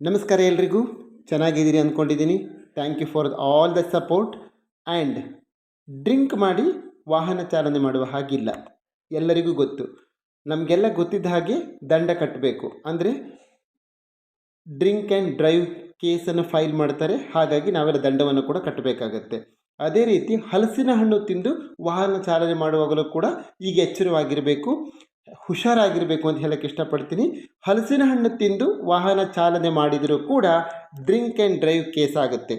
ನಮಸ್ಕಾರ ಎಲ್ರಿಗೂ. ಚೆನ್ನಾಗಿದ್ದೀರಿ ಅಂದ್ಕೊಂಡಿದ್ದೀನಿ. Thank you for all the support and drink ಮಾಡಿ ವಾಹನ ಚಾಲನೆ ಮಾಡುವ ಹಾಗಿಲ್ಲ. ಎಲ್ಲರಿಗೂ ಗೊತ್ತು. ನಮಗೆಲ್ಲ ಗೊತ್ತಿದ್ದ ಹಾಗೆ ದಂಡ ಕಟ್ಟಬೇಕು ಅಂದರೆ ಡ್ರಿಂಕ್ ಆ್ಯಂಡ್ ಡ್ರೈವ್ ಕೇಸನ್ನು ಫೈಲ್ ಮಾಡ್ತಾರೆ. ಹಾಗಾಗಿ ನಾವೆಲ್ಲ ದಂಡವನ್ನು ಕೂಡ ಕಟ್ಟಬೇಕಾಗತ್ತೆ. ಅದೇ ರೀತಿ ಹಲಸಿನ ಹಣ್ಣು ತಿಂದು ವಾಹನ ಚಾಲನೆ ಮಾಡುವಾಗಲೂ ಕೂಡ ಈಗ ಎಚ್ಚರವಾಗಿರಬೇಕು. ಹುಷಾರಾಗಿರಬೇಕು ಅಂತ ಹೇಳಕ್ಕೆ ಇಷ್ಟಪಡ್ತೀನಿ. ಹಲಸಿನ ಹಣ್ಣು ತಿಂದು ವಾಹನ ಚಾಲನೆ ಮಾಡಿದರೂ ಕೂಡ ಡ್ರಿಂಕ್ ಆ್ಯಂಡ್ ಡ್ರೈವ್ ಕೇಸ್ ಆಗುತ್ತೆ.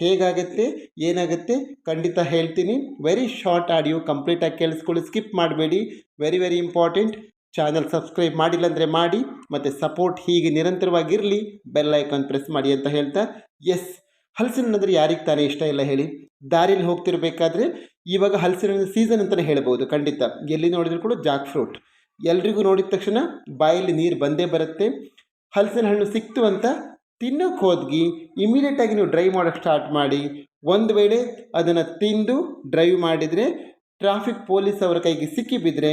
ಹೇಗಾಗುತ್ತೆ? ಏನಾಗುತ್ತೆ? ಖಂಡಿತ ಹೇಳ್ತೀನಿ. ವೆರಿ ಶಾರ್ಟ್ ಆಡಿಯೋ ಕಂಪ್ಲೀಟಾಗಿ ಕೇಳಿಸ್ಕೊಳ್ಳಿ. ಸ್ಕಿಪ್ ಮಾಡಬೇಡಿ. Very very important channel subscribe ಮಾಡಿಲ್ಲ ಅಂದರೆ ಮಾಡಿ. ಮತ್ತು ಸಪೋರ್ಟ್ ಹೀಗೆ ನಿರಂತರವಾಗಿರಲಿ. ಬೆಲ್ ಐಕಾನ್ ಪ್ರೆಸ್ ಮಾಡಿ ಅಂತ ಹೇಳ್ತಾ. ಎಸ್ ಹಲಸಿನ ಅಂದರೆ ಯಾರಿಗೆ ತಾನೇ ಇಷ್ಟ ಇಲ್ಲ ಹೇಳಿ. ದಾರಿಯಲ್ಲಿ ಹೋಗ್ತಿರಬೇಕಾದ್ರೆ ಇವಾಗ ಹಲಸಿನ ಸೀಸನ್ ಅಂತಲೇ ಹೇಳ್ಬೋದು ಖಂಡಿತ. ಎಲ್ಲಿ ನೋಡಿದ್ರು ಕೂಡ ಜಾಕ್ ಫ್ರೂಟ್ ಎಲ್ರಿಗೂ ನೋಡಿದ ತಕ್ಷಣ ಬಾಯಲ್ಲಿ ನೀರು ಬಂದೇ ಬರುತ್ತೆ. ಹಲಸಿನ ಹಣ್ಣು ಸಿಕ್ತು ಅಂತ ತಿನ್ನೋಕೆ ಹೋದ್ಗಿ ಇಮಿಡಿಯೇಟಾಗಿ ನೀವು ಡ್ರೈವ್ ಮಾಡೋಕ್ಕೆ ಸ್ಟಾರ್ಟ್ ಮಾಡಿ, ಒಂದು ವೇಳೆ ಅದನ್ನು ತಿಂದು ಡ್ರೈವ್ ಮಾಡಿದರೆ ಟ್ರಾಫಿಕ್ ಪೊಲೀಸ್ ಅವರ ಕೈಗೆ ಸಿಕ್ಕಿ ಬಿದ್ದರೆ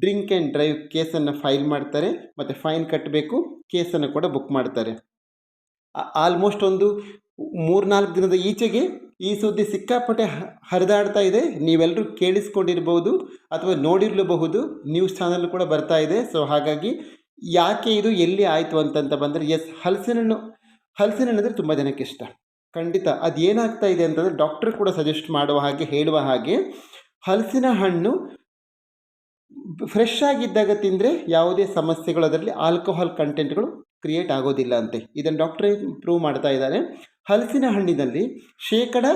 ಡ್ರಿಂಕ್ ಆ್ಯಂಡ್ ಡ್ರೈವ್ ಕೇಸನ್ನು ಫೈಲ್ ಮಾಡ್ತಾರೆ, ಮತ್ತು ಫೈನ್ ಕಟ್ಟಬೇಕು ಕೇಸನ್ನು ಕೂಡ ಬುಕ್ ಮಾಡ್ತಾರೆ. ಆಲ್ಮೋಸ್ಟ್ ಒಂದು ಮೂರ್ನಾಲ್ಕು ದಿನದ ಈಚೆಗೆ ಈ ಸುದ್ದಿ ಸಿಕ್ಕಾಪಟ್ಟೆ ಹರಿದಾಡ್ತಾ ಇದೆ. ನೀವೆಲ್ಲರೂ ಕೇಳಿಸ್ಕೊಂಡಿರ್ಬೋದು ಅಥವಾ ನೋಡಿರಲೂಬಹುದು. ನ್ಯೂಸ್ ಚಾನಲ್ ಕೂಡ ಬರ್ತಾ ಇದೆ. ಸೊ ಹಾಗಾಗಿ ಯಾಕೆ ಇದು ಎಲ್ಲಿ ಆಯಿತು ಅಂತಂತ ಬಂದರೆ, ಎಸ್ ಹಲಸಿನ ಹಣ್ಣು ಹಲಸಿನ ಅಂದರೆ ತುಂಬ ಜನಕ್ಕೆ ಇಷ್ಟ. ಖಂಡಿತ ಅದು ಏನಾಗ್ತಾ ಇದೆ ಅಂತಂದರೆ ಡಾಕ್ಟರ್ ಕೂಡ ಸಜೆಸ್ಟ್ ಮಾಡುವ ಹಾಗೆ, ಹೇಳುವ ಹಾಗೆ ಹಲಸಿನ ಹಣ್ಣು ಫ್ರೆಶ್ ಆಗಿದ್ದಾಗ ತಿಂದರೆ ಯಾವುದೇ ಸಮಸ್ಯೆಗಳು ಅದರಲ್ಲಿ ಆಲ್ಕೋಹಾಲ್ ಕಂಟೆಂಟ್ಗಳು ಕ್ರಿಯೇಟ್ ಆಗೋದಿಲ್ಲ ಅಂತೆ. ಇದನ್ನು ಡಾಕ್ಟ್ರೇ ಪ್ರೂವ್ ಮಾಡ್ತಾ ಇದ್ದಾರೆ. ಹಲಸಿನ ಹಣ್ಣಿನಲ್ಲಿ ಶೇಕಡ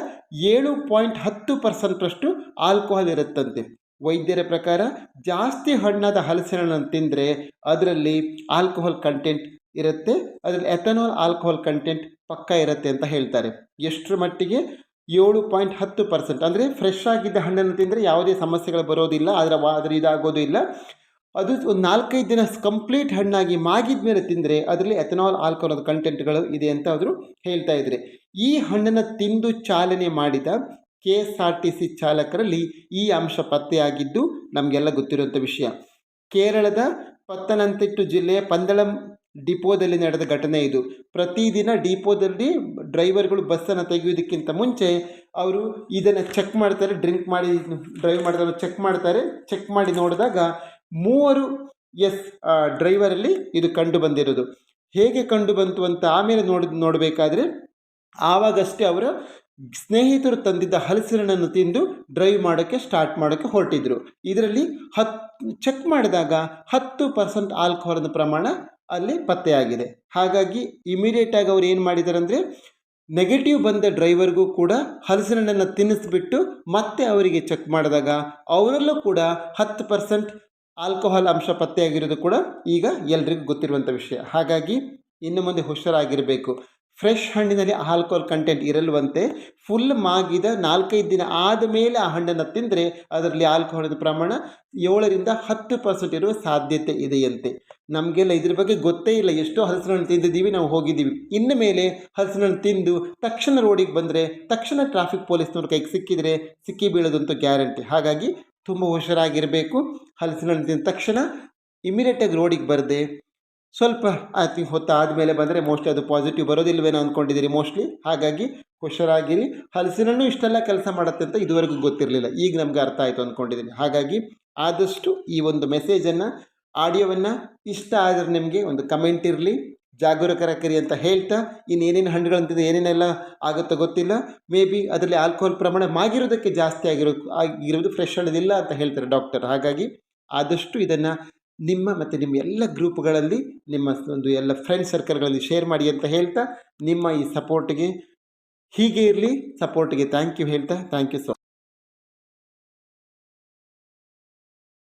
ಏಳು ಪಾಯಿಂಟ್ ಹತ್ತು ಪರ್ಸೆಂಟ್ರಷ್ಟು ಆಲ್ಕೋಹಾಲ್ ಇರುತ್ತಂತೆ. ವೈದ್ಯರ ಪ್ರಕಾರ ಜಾಸ್ತಿ ಹಣ್ಣಾದ ಹಲಸಿನ ಹಣ್ಣನ್ನು ತಿಂದರೆ ಅದರಲ್ಲಿ ಆಲ್ಕೋಹಾಲ್ ಕಂಟೆಂಟ್ ಇರುತ್ತೆ, ಅದರಲ್ಲಿ ಎಥನಾಲ್ ಆಲ್ಕೋಹಾಲ್ ಕಂಟೆಂಟ್ ಪಕ್ಕ ಇರುತ್ತೆ ಅಂತ ಹೇಳ್ತಾರೆ. ಎಷ್ಟರ ಮಟ್ಟಿಗೆ? ಏಳು ಪಾಯಿಂಟ್ ಹತ್ತು ಪರ್ಸೆಂಟ್. ಅಂದರೆ ಫ್ರೆಶ್ ಆಗಿದ್ದ ಹಣ್ಣನ್ನು ತಿಂದರೆ ಯಾವುದೇ ಸಮಸ್ಯೆಗಳು ಬರೋದಿಲ್ಲ, ಅದರ ವಾ, ಅದರ ಇದಾಗೋದು ಇಲ್ಲ. ಅದು ಒಂದು ನಾಲ್ಕೈದು ದಿನ ಕಂಪ್ಲೀಟ್ ಹಣ್ಣಾಗಿ ಮಾಗಿದ ಮೇಲೆ ತಿಂದರೆ ಅದರಲ್ಲಿ ಎಥನಾಲ್ ಆಲ್ಕೋಹಾಲ್ ಕಂಟೆಂಟ್ಗಳು ಇದೆ ಅಂತ ಅವರು ಹೇಳ್ತಾ ಇದ್ದಾರೆ ಈ ಹಣ್ಣನ್ನು ತಿಂದು ಚಾಲನೆ ಮಾಡಿದ K S R T C ಚಾಲಕರಲ್ಲಿ ಈ ಅಂಶ ಪತ್ತೆಯಾಗಿದ್ದು ನಮಗೆಲ್ಲ ಗೊತ್ತಿರುವಂಥ ವಿಷಯ. ಕೇರಳದ ಪತ್ತನಂತಿಟ್ಟು ಜಿಲ್ಲೆಯ ಪಂದಳಂ ಡಿಪೋದಲ್ಲಿ ನಡೆದ ಘಟನೆ ಇದು. ಪ್ರತಿದಿನ ಡಿಪೋದಲ್ಲಿ ಡ್ರೈವರ್ಗಳು ಬಸ್ಸನ್ನು ತೆಗೆಯೋದಕ್ಕಿಂತ ಮುಂಚೆ ಅವರು ಇದನ್ನು ಚೆಕ್ ಮಾಡ್ತಾರೆ ಡ್ರಿಂಕ್ ಮಾಡಿ ಡ್ರೈವ್ ಮಾಡಿದವರು ಚೆಕ್ ಮಾಡ್ತಾರೆ ಚೆಕ್ ಮಾಡಿ ನೋಡಿದಾಗ ಮೂವರು ಎಸ್ ಡ್ರೈವರಲ್ಲಿ ಇದು ಕಂಡು ಬಂದಿರೋದು. ಹೇಗೆ ಕಂಡು ಬಂತು ಅಂತ ಆಮೇಲೆ ನೋಡಿ, ನೋಡಬೇಕಾದ್ರೆ ಆವಾಗಷ್ಟೇ ಅವರ ಸ್ನೇಹಿತರು ತಂದಿದ್ದ ಹಲಸಿನಣ್ಣನ್ನು ತಿಂದು ಡ್ರೈವ್ ಮಾಡೋಕ್ಕೆ ಸ್ಟಾರ್ಟ್ ಮಾಡೋಕ್ಕೆ ಹೊರಟಿದ್ರು. ಇದರಲ್ಲಿ ಹತ್ ಚೆಕ್ ಮಾಡಿದಾಗ ಹತ್ತು ಪರ್ಸೆಂಟ್ ಆಲ್ಕೋಹಾಲ್ನ ಪ್ರಮಾಣ ಅಲ್ಲಿ ಪತ್ತೆಯಾಗಿದೆ. ಹಾಗಾಗಿ ಇಮಿಡಿಯೇಟಾಗಿ ಅವ್ರು ಏನು ಮಾಡಿದ್ದಾರೆ ಅಂದರೆ ನೆಗೆಟಿವ್ ಬಂದ ಡ್ರೈವರ್ಗೂ ಕೂಡ ಹಲಸಿನಣ್ಣನ್ನು ತಿನ್ನಿಸ್ಬಿಟ್ಟು ಮತ್ತೆ ಅವರಿಗೆ ಚೆಕ್ ಮಾಡಿದಾಗ ಅವರಲ್ಲೂ ಕೂಡ ಹತ್ತು ಪರ್ಸೆಂಟ್ ಆಲ್ಕೋಹಾಲ್ ಅಂಶ ಪತ್ತೆಯಾಗಿರೋದು ಕೂಡ ಈಗ ಎಲ್ರಿಗೂ ಗೊತ್ತಿರುವಂಥ ವಿಷಯ. ಹಾಗಾಗಿ ಇನ್ನು ಮುಂದೆ ಹುಷಾರಾಗಿರಬೇಕು. ಫ್ರೆಶ್ ಹಣ್ಣಿನಲ್ಲಿ ಆಲ್ಕೋಹಾಲ್ ಕಂಟೆಂಟ್ ಇರಲ್ವಂತೆ, ಫುಲ್ ಮಾಗಿದ ನಾಲ್ಕೈದು ದಿನ ಆದ ಮೇಲೆ ಆ ಹಣ್ಣನ್ನು ತಿಂದರೆ ಅದರಲ್ಲಿ ಆಲ್ಕೋಹಾಲಿನ ಪ್ರಮಾಣ ಏಳರಿಂದ ಹತ್ತು ಪರ್ಸೆಂಟ್ ಇರುವ ಸಾಧ್ಯತೆ ಇದೆಯಂತೆ. ನಮಗೆಲ್ಲ ಇದ್ರ ಬಗ್ಗೆ ಗೊತ್ತೇ ಇಲ್ಲ. ಎಷ್ಟೋ ಹಲಸಿನ ಹಣ್ಣು ತಿಂದಿದ್ದೀವಿ, ನಾವು ಹೋಗಿದ್ದೀವಿ. ಇನ್ನು ಮೇಲೆ ಹಲಸಿನ ಹಣ್ಣು ತಿಂದು ತಕ್ಷಣ ರೋಡಿಗೆ ಬಂದರೆ ತಕ್ಷಣ ಟ್ರಾಫಿಕ್ ಪೊಲೀಸ್ನವ್ರ ಕೈಗೆ ಸಿಕ್ಕಿದರೆ ಸಿಕ್ಕಿ ಬೀಳೋದಂತೂ ಗ್ಯಾರಂಟಿ ಹಾಗಾಗಿ ತುಂಬ ಹುಷಾರಾಗಿರಬೇಕು. ಹಲಸಿನಲ್ಲಿ ತಿಂದ ತಕ್ಷಣ ಇಮಿಡಿಯೇಟಾಗಿ ರೋಡಿಗೆ ಬರದೆ. ಸ್ವಲ್ಪ ಐ ಥಿಂಕ್ ಹೊತ್ತಾದ ಮೇಲೆ ಬಂದರೆ ಮೋಸ್ಟ್ಲಿ ಅದು ಪಾಸಿಟಿವ್ ಬರೋದಿಲ್ವೇನೋ ಅಂದ್ಕೊಂಡಿದ್ದೀರಿ ಮೋಸ್ಟ್ಲಿ ಹಾಗಾಗಿ ಹುಷಾರಾಗಿರಿ. ಹಲಸಿನಣ್ಣು ಇಷ್ಟೆಲ್ಲ ಕೆಲಸ ಮಾಡುತ್ತೆ ಅಂತ ಇದುವರೆಗೂ ಗೊತ್ತಿರಲಿಲ್ಲ. ಈಗ ನಮ್ಗೆ ಅರ್ಥ ಆಯಿತು ಅಂದ್ಕೊಂಡಿದ್ದೀನಿ ಹಾಗಾಗಿ ಆದಷ್ಟು ಈ ಒಂದು ಮೆಸೇಜನ್ನು ಆಡಿಯೋವನ್ನು ಇಷ್ಟ ಆದರೆ ನಿಮಗೆ ಒಂದು ಕಮೆಂಟ್ ಇರಲಿ. ಜಾಗರೂಕರಾಗಿರಿ ಅಂತ ಹೇಳ್ತಾ ಇನ್ನು ಏನೇನು ಹಣ್ಣುಗಳಂತಿದೆ, ಏನೇನೆಲ್ಲ ಆಗುತ್ತೋ ಗೊತ್ತಿಲ್ಲ. ಮೇ ಬಿ ಅದರಲ್ಲಿ ಆಲ್ಕೋಹಾಲ್ ಪ್ರಮಾಣ ಮಾಗಿರೋದಕ್ಕೆ ಜಾಸ್ತಿ ಆಗಿರೋ, ಆಗಿರೋದು ಫ್ರೆಶ್ ಹಣ್ಣದಿಲ್ಲ ಅಂತ ಹೇಳ್ತಾರೆ ಡಾಕ್ಟರ್ ಹಾಗಾಗಿ ಆದಷ್ಟು ಇದನ್ನು ನಿಮ್ಮ ಮತ್ತು ನಿಮ್ಮ ಎಲ್ಲ ಗ್ರೂಪ್ಗಳಲ್ಲಿ ನಿಮ್ಮ ಒಂದು ಎಲ್ಲ ಫ್ರೆಂಡ್ ಸರ್ಕಲ್ಗಳಲ್ಲಿ ಶೇರ್ ಮಾಡಿ ಅಂತ ಹೇಳ್ತಾ, ನಿಮ್ಮ ಈ ಸಪೋರ್ಟ್ಗೆ ಹೀಗೆ ಇರಲಿ ಸಪೋರ್ಟ್ಗೆ ಥ್ಯಾಂಕ್ ಯು ಹೇಳ್ತಾ ಥ್ಯಾಂಕ್ ಯು ಸೊ